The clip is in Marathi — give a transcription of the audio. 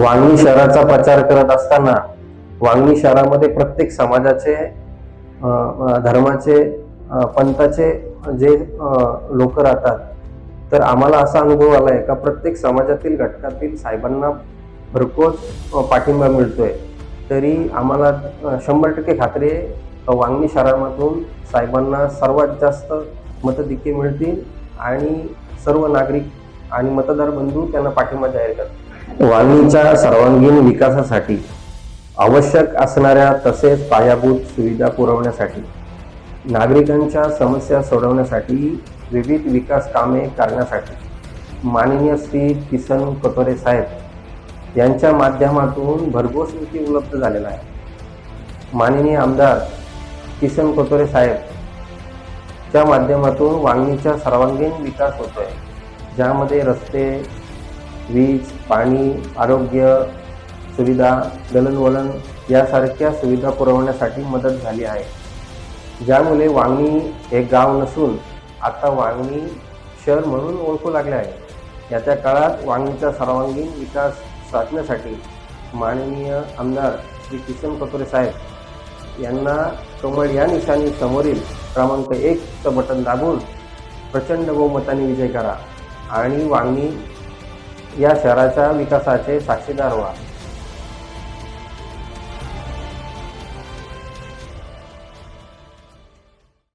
वांगणी शहराचा प्रचार करत असताना वांगणी शहरामध्ये प्रत्येक समाजाचे धर्माचे पंथाचे जे लोक राहतात तर आम्हाला असा अनुभव आला आहे का प्रत्येक समाजातील घटकातील साहेबांना भरपूर पाठिंबा मिळतोय. तरी आम्हाला शंभर टक्के खात्री आहे वांगणी शहरामधून साहेबांना सर्वात जास्त मतदिके मिळतील आणि सर्व नागरिक आणि मतदार बंधू त्यांना पाठिंबा जाहीर करतील? वांगणीच्या सर्वांगीण विकासासाठी आवश्यक असणाऱ्या तसेच पायाभूत सुविधा पुरवण्यासाठी नागरिकांच्या समस्या सोडवण्यासाठी विविध विकास कामे करण्यासाठी माननीय श्री किसन कटोरे साहेब यांच्या माध्यमातून भरघोस निधी उपलब्ध झालेला आहे. माननीय आमदार किसन कोतोरे साहेब च्या माध्यमातून वांगणीचा सर्वांगीण विकास होतो आहे ज्यामध्ये रस्ते वीज पाणी आरोग्य सुविधा दलनवलन यासारख्या सुविधा पुरवण्यासाठी मदत झाली आहे. ज्यामुळे वांगणी हे गाव नसून आता वांगणी शहर म्हणून ओळखू लागले आहे. याच्या काळात वांगणीचा सर्वांगीण विकास साधण्यासाठी माननीय आमदार श्री किशन कटोरे साहेब यांना कमळ या निशाणी समोरील क्रमांक एकचं बटन दाबून प्रचंड बहुमताने विजय करा आणि वांगणी या शहराच्या विकासाचे साक्षीदार व्हा.